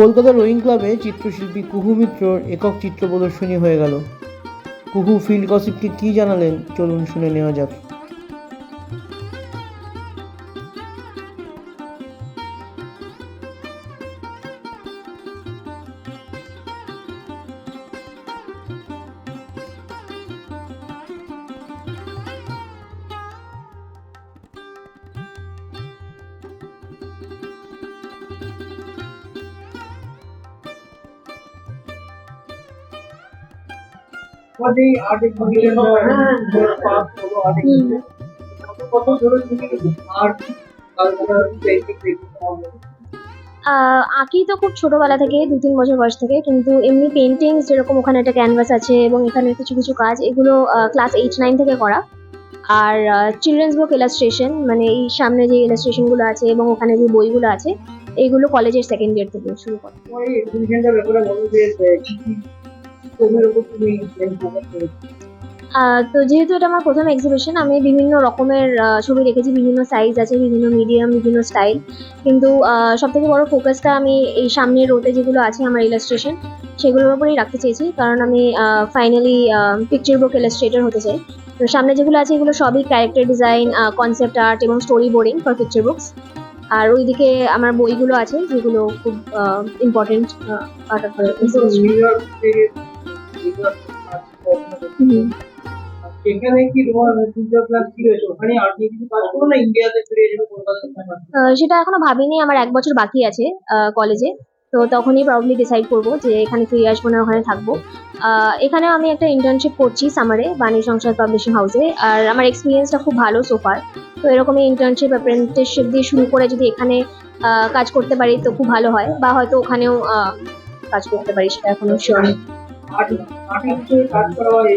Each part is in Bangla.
কলকাতা রোয়িং ক্লাবে চিত্রশিল্পী কুহু মিত্রর একক চিত্র প্রদর্শনী হয়ে গেল। কুহু ফিল্ড গসিপকে কী জানালেন? চলুন শুনে নেওয়া যাক। আঁকি তো খুব ছোটবেলা থেকে দু তিন বছর বয়স থেকে কিন্তু এমনি পেন্টিং যেরকম ওখানে একটা ক্যানভাস আছে এবং এখানে কিছু কিছু কাজ এগুলো ক্লাস এইট নাইন থেকে করা। আর চিলড্রেন্স বুক ইলাস্ট্রেশন মানে এই সামনে যে ইলাস্ট্রেশনগুলো আছে এবং ওখানে যে বইগুলো আছে এইগুলো কলেজের সেকেন্ড ইয়ার থেকে শুরু করা। উপর তুমি তো যেহেতু এটা আমার প্রথম এক্সিবিশন আমি বিভিন্ন রকমের ছবি রেখেছি বিভিন্ন সাইজ আছে বিভিন্ন মিডিয়াম বিভিন্ন স্টাইল কিন্তু সব থেকে বড় ফোকাসটা আমি এই সামনের রোতে যেগুলো আছে আমার ইলাস্ট্রেশন সেগুলোর উপরেই রাখতে চেয়েছি। কারণ আমি ফাইনালি পিকচার বুক ইলাস্ট্রেটর হতে চাই। তো সামনে যেগুলো আছে এগুলো সবই ক্যারেক্টার ডিজাইন কনসেপ্ট আর্ট এবং story boarding for picture books আর ওইদিকে আমার বইগুলো আছে যেগুলো খুব ইম্পর্টেন্ট পার্ট অফ সেটা এখনও ভাবিনি, আমার এক বছর বাকি আছে কলেজে তো তখনই প্রবলি ডিসাইড করব যে এখানে ফিরে আসব না, ওখানে থাকব। এখানেও আমি একটা ইন্টার্নশিপ করছি সামারে বাণী সংসার পাবলিশিং হাউসে আর আমার এক্সপিরিয়েন্সটা খুব ভালো সোফার তো এরকমই ইন্টার্নশিপ অ্যাপ্রেন্টিসশিপ দিয়ে শুরু করে যদি এখানে কাজ করতে পারি তো খুব ভালো হয়। বা হয়তো ওখানেও কাজ করতে পারি, সেটা এখনও শিওর কাজ করা হয়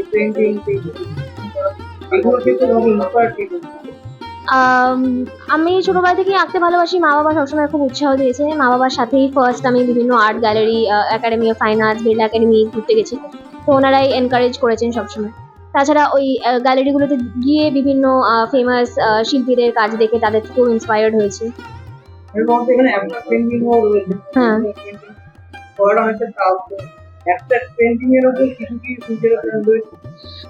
এগুলো ক্ষেত্রে তোমাকে ইন্সপায়ার কে আমি ছোটবেলা থেকেই আঁকতে ভালোবাসি। মা বাবা সবসময় খুব উৎসাহ দিয়েছে। মা বাবার সাথেই ফার্স্ট আমি বিভিন্ন art gallery academy of fine arts Birla academy ঘুরতে গেছি। তো ওনারাই এনকারেজ করেছেন সবসময়। তাছাড়া ওই গ্যালারিগুলোতে গিয়ে বিভিন্ন ফেমাস শিল্পীদের কাজ দেখে তাদের থেকেও ইন্সপায়ার্ড হয়েছে। হ্যাঁ।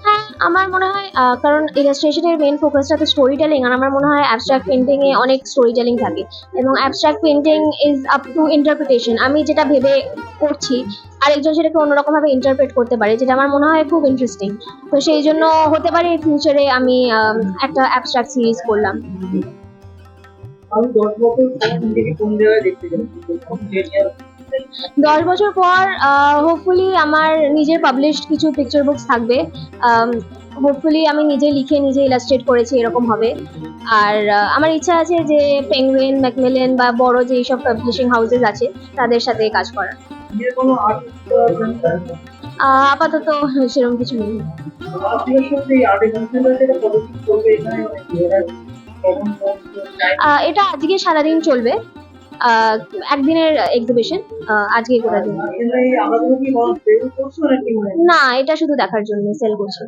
হ্যাঁ আমার মনে হয় কারণ ইলাস্ট্রেশনের মেন ফোকাসটা তো স্টোরি টেলিং আর আমার মনে হয় অ্যাবস্ট্রাক্ট পেন্টিং এ অনেক স্টোরি টেলিং থাকে। এবং abstract painting is up to interpretation আমি যেটা ভেবে করছি আরেকজন সেটাকে অন্যরকম ভাবে ইন্টারপ্রেট করতে পারে যেটা আমার মনে হয় খুব ইন্টারেস্টিং তো সেই জন্য হতে পারে ফিউচারে আমি একটা অ্যাবস্ট্রাক্ট সিরিজ করলাম। আমি দশ বছর কোন জায়গায় দেখতে দশ বছর পর হোপফুলি আমার নিজের পাবলিশড কিছু পিকচার বুকস থাকবে। হোপফুলি আমি নিজে লিখে নিজে ইলাস্ট্রেট করেছি এরকম হবে। আর আমার ইচ্ছা আছে যে পেঙ্গুইন ম্যাকমিলেন বা বড় যে সব পাবলিশিং হাউসেস আছে তাদের সাথে কাজ করার। আপাতত সেরকম কিছু নেই। এটা আজকে সারাদিন চলবে। একদিনের এক্সিবিশন আজকে করে দিন না এটা শুধু দেখার জন্য সেল করছি।